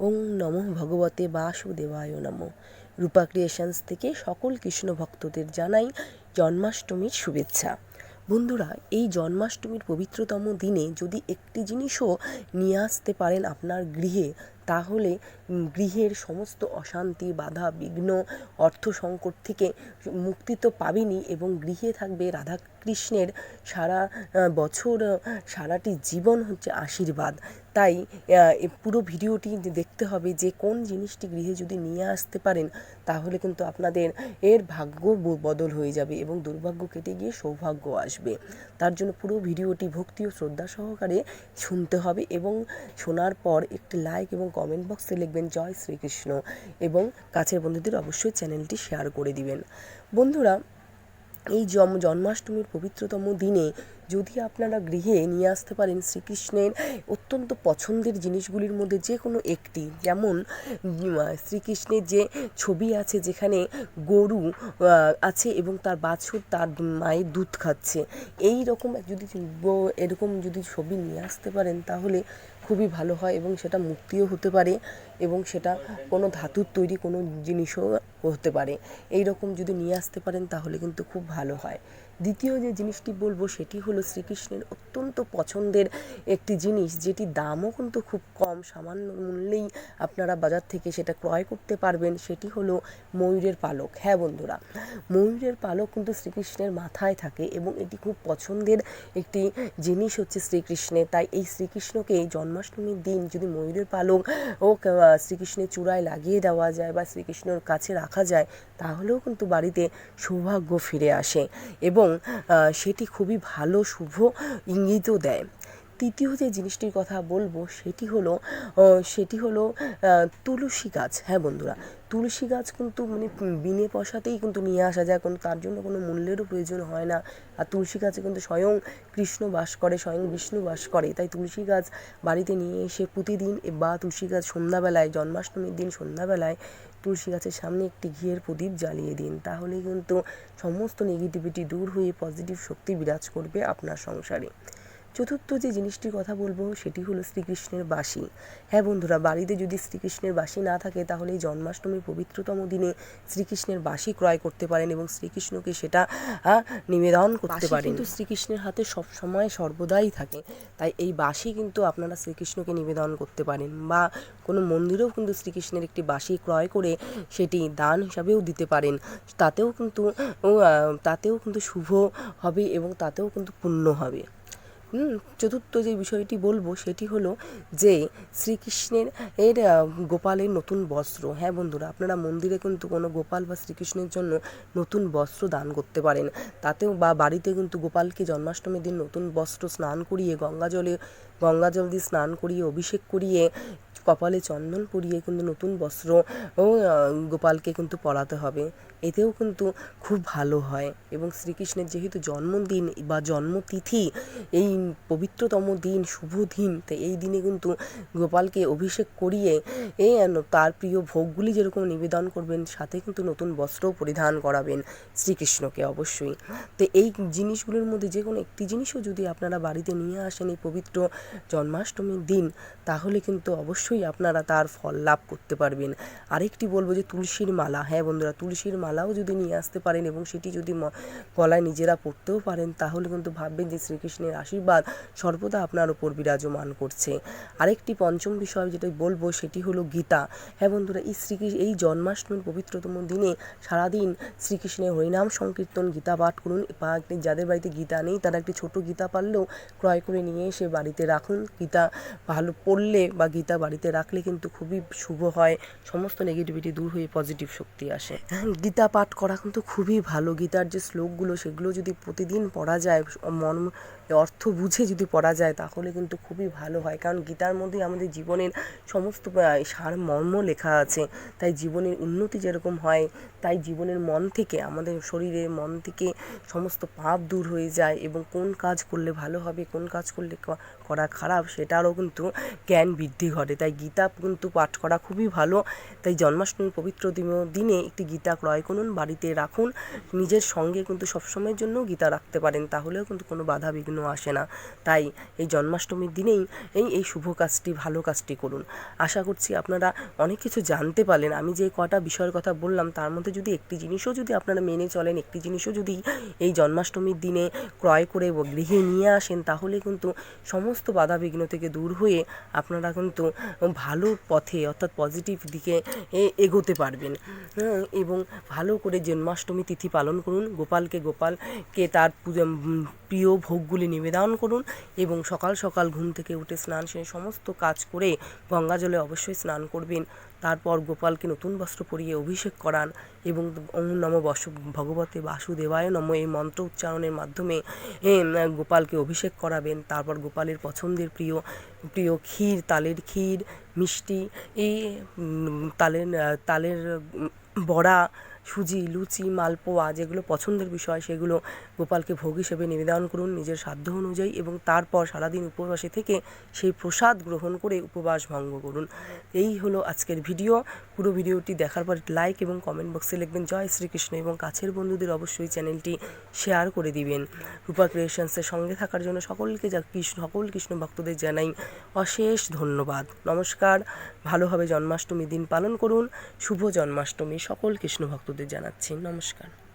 ওং নমঃ ভগবতে বাসুদেবায় নমঃ। রূপা ক্রিয়েশনস থেকে সকল কৃষ্ণ ভক্তদের জানাই জন্মাষ্টমীর শুভেচ্ছা। বন্ধুরা, এই জন্মাষ্টমীর পবিত্রতম দিনে যদি একটি জিনিসও নিয়ে আসতে পারেন আপনার গৃহে, তাহলে গৃহের সমস্ত অশান্তি, বাধা, বিঘ্ন অর্থ সংকট থেকে মুক্তি তো পাবেনই এবং গৃহে থাকবে রাধা কৃষ্ণের সারা বছর সারাটি জীবন হচ্ছে আশীর্বাদ। তাই পুরো ভিডিওটি দেখতে হবে যে কোন জিনিসটি গৃহে যদি নিয়ে আসতে পারেন, তাহলে কিন্তু আপনাদের এর ভাগ্য বদল হয়ে যাবে এবং দুর্ভাগ্য কেটে গিয়ে সৌভাগ্য আসবে। তার জন্য পুরো ভিডিওটি ভক্তি ও শ্রদ্ধা সহকারে শুনতে হবে এবং শোনার পর একটি লাইক এবং কমেন্ট বক্সে লিখবেন, জয় শ্রীকৃষ্ণ এবং কাছের বন্ধুদের অবশ্যই চ্যানেলটি শেয়ার করে দিবেন। বন্ধুরা এই জন্মাষ্টমীর পবিত্রতম দিনে যদি আপনারা গৃহে নিয়ে আসতে পারেন শ্রীকৃষ্ণের অত্যন্ত পছন্দের জিনিসগুলির মধ্যে যে কোনো একটি, যেমন শ্রীকৃষ্ণের যে ছবি আছে যেখানে গরু আছে এবং তার বাছুর তার মায়ের দুধ খাচ্ছে, এই রকম যদি এরকম যদি ছবি নিয়ে আসতে পারেন তাহলে খুবই ভালো হয় এবং সেটা মুক্তিও হতে পারে এবং সেটা কোনো ধাতুর তৈরি কোনো জিনিসও হতে পারে। এই রকম যদি নিয়ে আসতে পারেন তাহলে কিন্তু খুব ভালো হয়। দ্বিতীয় যে জিনিসটি বলব সেটি হলো শ্রীকৃষ্ণের অত্যন্ত পছন্দের একটি জিনিস, যেটি দামও কিন্তু খুব কম, সামান্য মূল্যেই আপনারা বাজার থেকে সেটা ক্রয় করতে পারবেন, সেটি হলো ময়ূরের পালক। হ্যাঁ বন্ধুরা, ময়ূরের পালক কিন্তু শ্রীকৃষ্ণের মাথায় থাকে এবং এটি খুব পছন্দের একটি জিনিস হচ্ছে শ্রীকৃষ্ণের। তাই এই শ্রীকৃষ্ণকে জন্মাষ্টমীর দিন যদি ময়ূরের পালক ও শ্রীকৃষ্ণের চূড়ায় লাগিয়ে দেওয়া যায় বা শ্রীকৃষ্ণর কাছে রাখা যায়, তাহলেও কিন্তু বাড়িতে সৌভাগ্য ফিরে আসে। এবং আহ, সেটি খুবই ভালো শুভ ইঙ্গিতও দেয়। তৃতীয় যে জিনিসটির কথা বলব সেটি হলো সেটি হলো তুলসী গাছ। হ্যাঁ বন্ধুরা, তুলসী গাছ কিন্তু মানে বিনে পয়সাতেই কিন্তু নিয়ে আসা যায়, কোনো তার জন্য কোনো মূল্যেরও প্রয়োজন হয় না। আর তুলসী গাছে কিন্তু স্বয়ং কৃষ্ণ বাস করে, স্বয়ং বিষ্ণু বাস করে। তাই তুলসী গাছ বাড়িতে নিয়ে এসে প্রতিদিন বা তুলসী গাছ সন্ধ্যাবেলায়, জন্মাষ্টমীর দিন সন্ধ্যাবেলায় তুলসী গাছের সামনে একটি ঘিয়ের প্রদীপ জ্বালিয়ে দিন। তাহলে কিন্তু সমস্ত নেগেটিভিটি দূর হয়ে পজিটিভ শক্তি বিরাজ করবে আপনার সংসারে। চতুর্থ যে জিনিসটির কথা বলব সেটি হলো শ্রীকৃষ্ণের বাসি হ্যাঁ বন্ধুরা বাড়িতে যদি শ্রীকৃষ্ণের বাসি না থাকে তাহলে এই জন্মাষ্টমীর পবিত্রতম দিনে শ্রীকৃষ্ণের বাসি ক্রয় করতে পারেন এবং শ্রীকৃষ্ণকে সেটা নিবেদন করতে পারেন কিন্তু শ্রীকৃষ্ণের হাতে সব সময় সর্বদাই থাকে। তাই এই বাসি কিন্তু আপনারা শ্রীকৃষ্ণকে নিবেদন করতে পারেন বা কোনো মন্দিরেও কিন্তু শ্রীকৃষ্ণের একটি বাসি ক্রয় করে সেটি দান হিসাবেও দিতে পারেন। তাতেও কিন্তু তাতেও কিন্তু শুভ হবে এবং তাতেও কিন্তু পুণ্য হবে। চতুর্থ যে বিষয়টি বলব সেটি হলো যে শ্রীকৃষ্ণের, এর গোপালের নতুন বস্ত্র। হ্যাঁ বন্ধুরা, আপনারা মন্দিরে কিন্তু কোনো গোপাল বা শ্রীকৃষ্ণের জন্য নতুন বস্ত্র দান করতে পারেন। তাতেও বা বাড়িতে কিন্তু গোপালকে জন্মাষ্টমীর দিন নতুন বস্ত্র স্নান করিয়ে গঙ্গা জলে, গঙ্গা জল দিয়ে স্নান করিয়ে অভিষেক করিয়ে কপালে চন্দন পরিয়ে কিন্তু নতুন বস্ত্র গোপালকে কিন্তু পরাতে হবে। এতেও কিন্তু খুব ভালো হয়। এবং শ্রীকৃষ্ণের যেহেতু জন্মদিন বা জন্মতিথি, এই পবিত্রতম দিন, শুভ দিন তাই এই দিনে কিন্তু গোপালকে অভিষেক করিয়ে, এই তার প্রিয় ভোগগুলি যেরকম নিবেদন করবেন, সাথে কিন্তু নতুন বস্ত্রও পরিধান করাবেন শ্রীকৃষ্ণকে অবশ্যই। তো এই জিনিসগুলোর মধ্যে যে কোনো একটি জিনিসও যদি আপনারা বাড়িতে নিয়ে আসেন এই পবিত্র জন্মাষ্টমীর দিন, তাহলে কিন্তু অবশ্যই আপনারা তার ফল লাভ করতে পারবেন। আরেকটি বলব যে তুলসীর মালা হ্যাঁ বন্ধুরা, তুলসীর মালাও যদি নিয়ে আসতে পারেন এবং সেটি যদি গলায় নিজেরা পড়তেও পারেন, তাহলে কিন্তু ভাববেন যে শ্রীকৃষ্ণের আশীর্বাদ সর্বদা আপনার ওপর বিরাজমান করছে। আরেকটি পঞ্চম বিষয় যেটা বলব সেটি হলো গীতা। হ্যাঁ বন্ধুরা, এই শ্রীকৃষ্ণ এই জন্মাষ্টমীর পবিত্রতম দিনে সারাদিন শ্রীকৃষ্ণের হরিনাম সংকীর্তন গীতা পাঠ করুন। বা যাদের বাড়িতে গীতা নেই, তারা একটি ছোট গীতা পারলেও ক্রয় করে নিয়ে এসে বাড়িতে রাখুন। গীতা ভালো পড়লে বা গীতা বাড়িতে রাখলে কিন্তু খুবই শুভ হয়। সমস্ত নেগেটিভিটি দূর হয়ে পজিটিভ শক্তি আসে। গীতা পাঠ করা কিন্তু খুবই ভালো। গীতার যে শ্লোকগুলো, সেগুলো যদি প্রতিদিন পড়া যায়, মন, অর্থ বুঝে যদি পড়া যায়, তাহলে কিন্তু খুবই ভালো হয়। কারণ গীতার মধ্যে আমাদের জীবনের সমস্ত সার মর্ম লেখা আছে। তাই জীবনের উন্নতি যেরকম হয় তাই জীবনের মন থেকে, আমাদের শরীরের মন থেকে সমস্ত পাপ দূর হয়ে যায় এবং কোন কাজ করলে ভালো হবে, কোন কাজ করলে করা খারাপ সেটারও কিন্তু জ্ঞান বৃদ্ধি ঘটে। তাই গীতা কিন্তু পাঠ করা খুবই ভালো। তাই জন্মাষ্টমীর পবিত্র দিন- একটি গীতা ক্রয় করুন, বাড়িতে রাখুন। নিজের সঙ্গে কিন্তু সবসময়ের জন্য গীতা রাখতে পারেন, তাহলেও কিন্তু কোনো বাধা বিঘ্ন আসে না। তাই এই জন্মাষ্টমীর দিনেই এই এই শুভ কাজটি, ভালো কাজটি করুন। আশা করছি আপনারা অনেক কিছু জানতে পারলেন। আমি যে কটা বিষয়ের কথা বললাম, তার মধ্যে যদি একটি জিনিসও যদি আপনারা মেনে চলেন একটি জিনিসও যদি এই জন্মাষ্টমীর দিনে ক্রয় করে গৃহে নিয়ে আসেন তাহলে কিন্তু সমস্ত বাধা বিঘ্ন থেকে দূর হয়ে আপনারা কিন্তু ভালো পথে অর্থাৎ পজিটিভ দিকে এগোতে পারবেন। হ্যাঁ, এবং ভালো করে জন্মাষ্টমী তিথি পালন করুন গোপালকে গোপালকে তার প্রিয় ভোগগুলি নিবেদন করুন এবং সকাল সকাল ঘুম থেকে উঠে স্নান সেরে সমস্ত কাজ করে গঙ্গা জলে অবশ্যই স্নান করবেন। তারপর গোপালকে নতুন বস্ত্র পরিয়ে অভিষেক করান এবং ওম নম বস, ভগবতে বাসুদেবায় নম এই মন্ত্র উচ্চারণের মাধ্যমে গোপালকে অভিষেক করাবেন। তারপর গোপালের পছন্দের প্রিয় প্রিয় ক্ষীর, তালের ক্ষীর মিষ্টি, এই তালের তালের বড়া, সুজি, লুচি, মালপোয়া যেগুলো পছন্দের বিষয় সেগুলো গোপালকে ভোগ হিসেবে নিবেদন করুন নিজের সাধ্য অনুযায়ী এবং তারপর সারাদিন উপবাসে থেকে সেই প্রসাদ গ্রহণ করে উপবাস ভঙ্গ করুন। এই হলো আজকের ভিডিও। পুরো ভিডিওটি দেখার পর লাইক এবং কমেন্ট বক্সে লিখবেন, জয় শ্রীকৃষ্ণ এবং কাছের বন্ধুদের অবশ্যই চ্যানেলটি শেয়ার করে দিবেন। রূপা ক্রিয়েশনসের সঙ্গে থাকার জন্য সকলকে যা কৃষ্ণ, সকল কৃষ্ণ ভক্তদের জানাই অশেষ ধন্যবাদ। নমস্কার। ভালোভাবে জন্মাষ্টমী দিন পালন করুন। শুভ জন্মাষ্টমী সকল কৃষ্ণ ভক্তদের জানাচ্ছি। নমস্কার।